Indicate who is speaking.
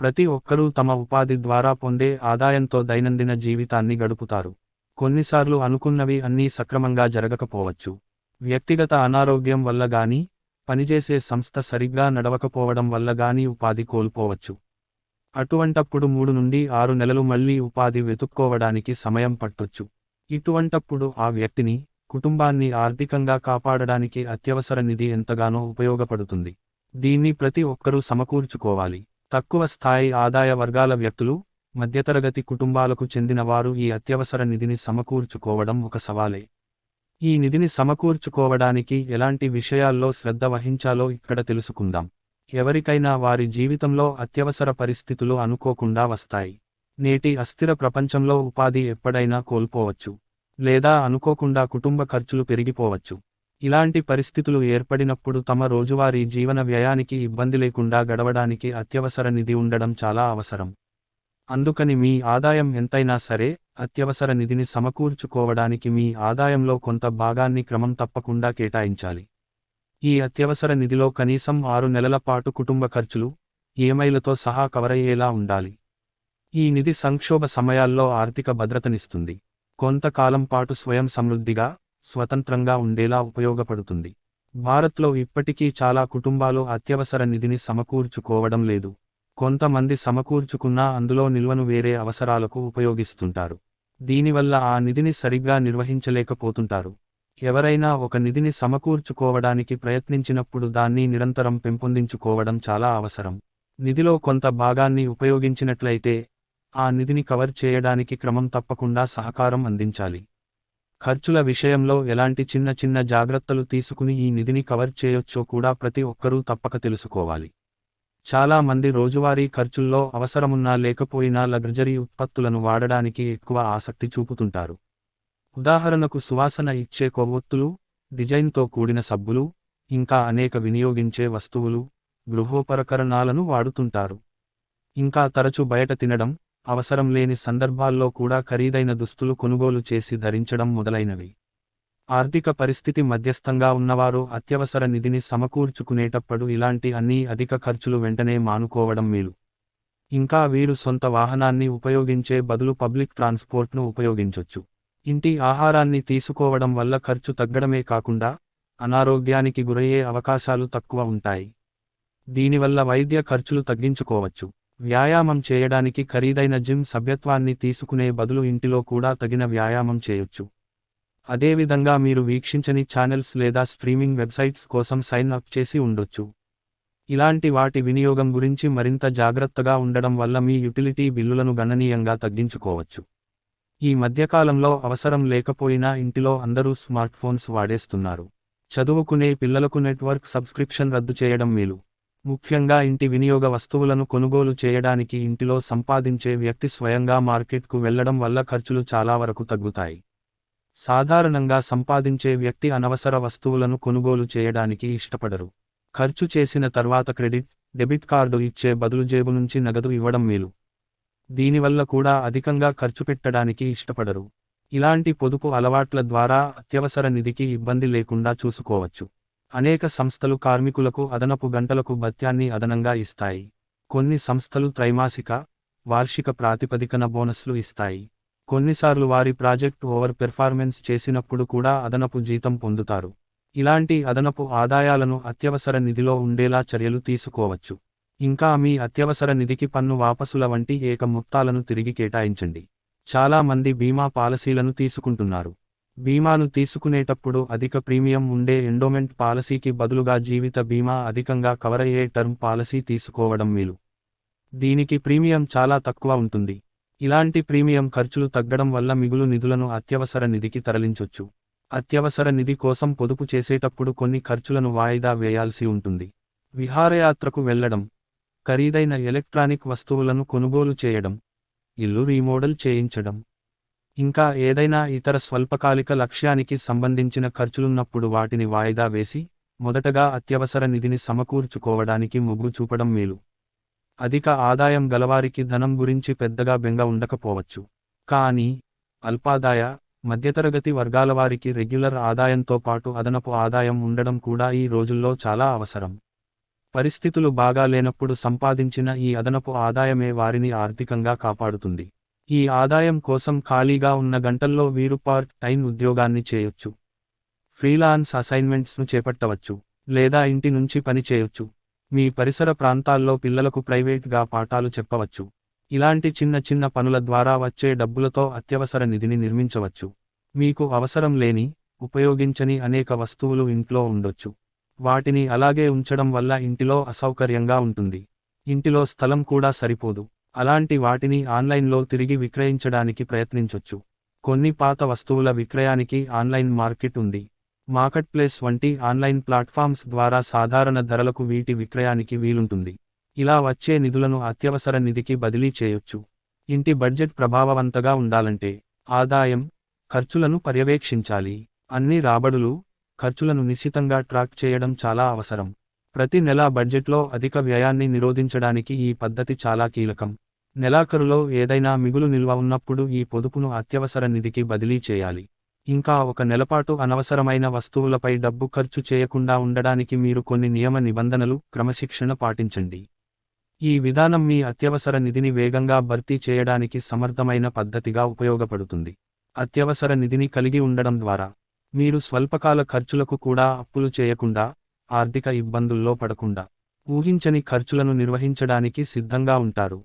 Speaker 1: ప్రతి ఒక్కరూ తమ ఉపాధి ద్వారా పొందే ఆదాయంతో దైనందిన జీవితాన్ని గడుపుతారు. కొన్నిసార్లు అనుకున్నవి అన్నీ సక్రమంగా జరగకపోవచ్చు. వ్యక్తిగత అనారోగ్యం వల్ల గాని పనిచేసే సంస్థ సరిగ్గా నడవకపోవడం వల్ల గాని ఉపాధి కోల్పోవచ్చు. అటువంటప్పుడు మూడు నుండి ఆరు నెలలు మళ్ళీ ఉపాధి వెతుక్కోవడానికి సమయం పట్టొచ్చు. ఇటువంటప్పుడు ఆ వ్యక్తిని కుటుంబాన్ని ఆర్థికంగా కాపాడడానికి అత్యవసర నిధి ఎంతగానో ఉపయోగపడుతుంది. దీన్ని ప్రతి ఒక్కరూ సమకూర్చుకోవాలి. తక్కువ స్థాయి ఆదాయ వర్గాల వ్యక్తులు మధ్యతరగతి కుటుంబాలకు చెందిన వారు ఈ అత్యవసర నిధిని సమకూర్చుకోవడం ఒక సవాలే. ఈ నిధిని సమకూర్చుకోవడానికి ఎలాంటి విషయాల్లో శ్రద్ధ వహించాలో ఇక్కడ తెలుసుకుందాం. ఎవరికైనా వారి జీవితంలో అత్యవసర పరిస్థితులు అనుకోకుండా వస్తాయి. నేటి అస్థిర ప్రపంచంలో ఉపాధి ఎప్పుడైనా కోల్పోవచ్చు. లేదా అనుకోకుండా కుటుంబ ఖర్చులు పెరిగిపోవచ్చు. ఇలాంటి పరిస్థితులు ఏర్పడినప్పుడు తమ రోజువారీ జీవన వ్యయానికి ఇబ్బంది లేకుండా గడవడానికి అత్యవసర నిధి ఉండడం చాలా అవసరం. అందుకని మీ ఆదాయం ఎంతైనా సరే అత్యవసర నిధిని సమకూర్చుకోవడానికి మీ ఆదాయంలో కొంత భాగాన్ని క్రమం తప్పకుండా కేటాయించాలి. ఈ అత్యవసర నిధిలో కనీసం ఆరు నెలల పాటు కుటుంబ ఖర్చులు ఈఎంఐలతో సహా కవరయ్యేలా ఉండాలి. ఈ నిధి సంక్షోభ సమయాల్లో ఆర్థిక భద్రతనిస్తుంది. కొంతకాలం పాటు స్వయం సమృద్ధిగా స్వతంత్రంగా ఉండేలా ఉపయోగపడుతుంది. భారత్లో ఇప్పటికీ చాలా కుటుంబాలు అత్యవసర నిధిని సమకూర్చుకోవడం లేదు. కొంతమంది సమకూర్చుకున్నా అందులో నిల్వను వేరే అవసరాలకు ఉపయోగిస్తుంటారు. దీనివల్ల ఆ నిధిని సరిగ్గా నిర్వహించలేకపోతుంటారు. ఎవరైనా ఒక నిధిని సమకూర్చుకోవడానికి ప్రయత్నించినప్పుడు దాన్ని నిరంతరం పెంపొందించుకోవడం చాలా అవసరం. నిధిలో కొంత భాగాన్ని ఉపయోగించినట్లయితే ఆ నిధిని కవర్ చేయడానికి క్రమం తప్పకుండా సహకారం అందించాలి. ఖర్చుల విషయంలో ఎలాంటి చిన్న చిన్న జాగ్రత్తలు తీసుకుని ఈ నిధిని కవర్ చేయొచ్చో కూడా ప్రతి ఒక్కరూ తప్పక తెలుసుకోవాలి. చాలా మంది రోజువారీ ఖర్చుల్లో అవసరమున్నా లేకపోయినా లగ్జరీ ఉత్పత్తులను వాడడానికి ఎక్కువ ఆసక్తి చూపుతుంటారు. ఉదాహరణకు సువాసన ఇచ్చే కొవ్వొత్తులు డిజైన్తో కూడిన సబ్బులు ఇంకా అనేక వినియోగించే వస్తువులు గృహోపకరణాలను వాడుతుంటారు. ఇంకా తరచు బయట తినడం అవసరం లేని సందర్భాల్లో కూడా ఖరీదైన దుస్తులు కొనుగోలు చేసి ధరించడం మొదలైనవి. ఆర్థిక పరిస్థితి మధ్యస్థంగా ఉన్నవారు అత్యవసర నిధిని సమకూర్చుకునేటప్పుడు ఇలాంటి అన్ని అధిక ఖర్చులు వెంటనే మానుకోవడం మేలు. ఇంకా వీరు సొంత వాహనాన్ని ఉపయోగించే బదులు పబ్లిక్ ట్రాన్స్పోర్ట్ను ఉపయోగించొచ్చు. ఇంటి ఆహారాన్ని తీసుకోవడం వల్ల ఖర్చు తగ్గడమే కాకుండా అనారోగ్యానికి గురయ్యే అవకాశాలు తక్కువ ఉంటాయి. దీనివల్ల వైద్య ఖర్చులు తగ్గించుకోవచ్చు. వ్యాయామం చేయడానికి ఖరీదైన జిమ్ సభ్యత్వాన్ని తీసుకునే బదులు ఇంటిలో కూడా తగిన వ్యాయామం చేయొచ్చు. అదేవిధంగా మీరు వీక్షించని ఛానల్స్ లేదా స్ట్రీమింగ్ వెబ్సైట్స్ కోసం సైన్ అప్ చేసి ఉండొచ్చు. ఇలాంటి వాటి వినియోగం గురించి మరింత జాగ్రత్తగా ఉండడం వల్ల మీ యుటిలిటీ బిల్లులను గణనీయంగా తగ్గించుకోవచ్చు. ఈ మధ్యకాలంలో అవసరం లేకపోయినా ఇంటిలో అందరూ స్మార్ట్ ఫోన్స్ వాడేస్తున్నారు. చదువుకునే పిల్లలకు నెట్వర్క్ సబ్స్క్రిప్షన్ రద్దు చేయడం మేలు. ముఖ్యంగా ఇంటి వినియోగ వస్తువులను కొనుగోలు చేయడానికి ఇంటిలో సంపాదించే వ్యక్తి స్వయంగా మార్కెట్కు వెళ్ళడం వల్ల ఖర్చులు చాలా వరకు తగ్గుతాయి. సాధారణంగా సంపాదించే వ్యక్తి అనవసర వస్తువులను కొనుగోలు చేయడానికి ఇష్టపడరు. ఖర్చు చేసిన తర్వాత క్రెడిట్ డెబిట్ కార్డు ఇచ్చే బదులు జేబు నుంచి నగదు ఇవ్వడం మేలు. దీనివల్ల కూడా అధికంగా ఖర్చు పెట్టడానికి ఇష్టపడరు. ఇలాంటి పొదుపు అలవాట్ల ద్వారా అత్యవసర నిధికి ఇబ్బంది లేకుండా చూసుకోవచ్చు. అనేక సంస్థలు కార్మికులకు అదనపు గంటలకు భత్యాన్ని అదనంగా ఇస్తాయి. కొన్ని సంస్థలు త్రైమాసిక వార్షిక ప్రాతిపదికన బోనస్లు ఇస్తాయి. కొన్నిసార్లు వారి ప్రాజెక్ట్ ఓవర్ పెర్ఫార్మెన్స్ చేసినప్పుడు కూడా అదనపు జీతం పొందుతారు. ఇలాంటి అదనపు ఆదాయాలను అత్యవసర నిధిలో ఉండేలా చర్యలు తీసుకోవచ్చు. ఇంకా మీ అత్యవసర నిధికి పన్ను వాపసుల వంటి ఏక మొత్తాలను తిరిగి కేటాయించండి. చాలా మంది బీమా పాలసీలను తీసుకుంటున్నారు. బీమాను తీసుకునేటప్పుడు అధిక ప్రీమియం ఉండే ఎండోమెంట్ పాలసీకి బదులుగా జీవిత బీమా అధికంగా కవర్ అయ్యే టర్మ్ పాలసీ తీసుకోవడం మేలు. దీనికి ప్రీమియం చాలా తక్కువ ఉంటుంది. ఇలాంటి ప్రీమియం ఖర్చులు తగ్గడం వల్ల మిగులు నిధులను అత్యవసర నిధికి తరలించొచ్చు. అత్యవసర నిధి కోసం పొదుపు చేసేటప్పుడు కొన్ని ఖర్చులను వాయిదా వేయాల్సి ఉంటుంది. విహారయాత్రకు వెళ్ళడం ఖరీదైన ఎలక్ట్రానిక్ వస్తువులను కొనుగోలు చేయడం ఇల్లు రీమోడల్ చేయించడం ఇంకా ఏదైనా ఇతర స్వల్పకాలిక లక్ష్యానికి సంబంధించిన ఖర్చులున్నప్పుడు వాటిని వాయిదా వేసి మొదటగా అత్యవసర నిధిని సమకూర్చుకోవడానికి మొగ్గు చూపడం మేలు. అధిక ఆదాయం గలవారికి ధనం గురించి పెద్దగా బెంగ ఉండకపోవచ్చు. కానీ అల్పాదాయ మధ్యతరగతి వర్గాల వారికి రెగ్యులర్ ఆదాయంతో పాటు అదనపు ఆదాయం ఉండడం కూడా ఈ రోజుల్లో చాలా అవసరం. పరిస్థితులు బాగా లేనప్పుడు సంపాదించిన ఈ అదనపు ఆదాయమే వారిని ఆర్థికంగా కాపాడుతుంది. ఈ ఆదాయం కోసం ఖాళీగా ఉన్న గంటల్లో వీరు పార్ట్ టైం ఉద్యోగాన్ని చేయొచ్చు. ఫ్రీలాన్స్ అసైన్మెంట్స్ను చేపట్టవచ్చు లేదా ఇంటి నుంచి పని చేయొచ్చు. మీ పరిసర ప్రాంతాల్లో పిల్లలకు ప్రైవేట్గా పాఠాలు చెప్పవచ్చు. ఇలాంటి చిన్న చిన్న పనుల ద్వారా వచ్చే డబ్బులతో అత్యవసర నిధిని నిర్మించవచ్చు. మీకు అవసరం లేని ఉపయోగించని అనేక వస్తువులు ఇంట్లో ఉండొచ్చు. వాటిని అలాగే ఉంచడం వల్ల ఇంటిలో అసౌకర్యంగా ఉంటుంది. ఇంటిలో స్థలం కూడా సరిపోదు. అలాంటి వాటిని ఆన్లైన్లో తిరిగి విక్రయించడానికి ప్రయత్నించొచ్చు. కొన్ని పాత వస్తువుల విక్రయానికి ఆన్లైన్ మార్కెట్ ఉంది. మార్కెట్ ప్లేస్ వంటి ఆన్లైన్ ప్లాట్ఫామ్స్ ద్వారా సాధారణ ధరలకు వీటి విక్రయానికి వీలుంటుంది. ఇలా వచ్చే నిధులను అత్యవసర నిధికి బదిలీ చేయొచ్చు. ఇంటి బడ్జెట్ ప్రభావవంతగా ఉండాలంటే ఆదాయం ఖర్చులను పర్యవేక్షించాలి. అన్ని రాబడులు ఖర్చులను నిశితంగా ట్రాక్ చేయడం చాలా అవసరం. ప్రతి నెలా బడ్జెట్లో అధిక వ్యయాన్ని నిరోధించడానికి ఈ పద్ధతి చాలా కీలకం. నెలాఖరులో ఏదైనా మిగులు నిల్వ ఉన్నప్పుడు ఈ పొదుపును అత్యవసర నిధికి బదిలీ చేయాలి. ఇంకా ఒక నెలపాటు అనవసరమైన వస్తువులపై డబ్బు ఖర్చు చేయకుండా ఉండడానికి మీరు కొన్ని నియమ నిబంధనలు క్రమశిక్షణ పాటించండి. ఈ విధానం మీ అత్యవసర నిధిని వేగంగా భర్తీ చేయడానికి సమర్థమైన పద్ధతిగా ఉపయోగపడుతుంది. అత్యవసర నిధిని కలిగి ఉండడం ద్వారా మీరు స్వల్పకాల ఖర్చులకు కూడా అప్పులు చేయకుండా ఆర్థిక ఇబ్బందుల్లో పడకుండా. ఊహించని ఖర్చులను నిర్వహించడానికి సిద్ధంగా ఉంటారు.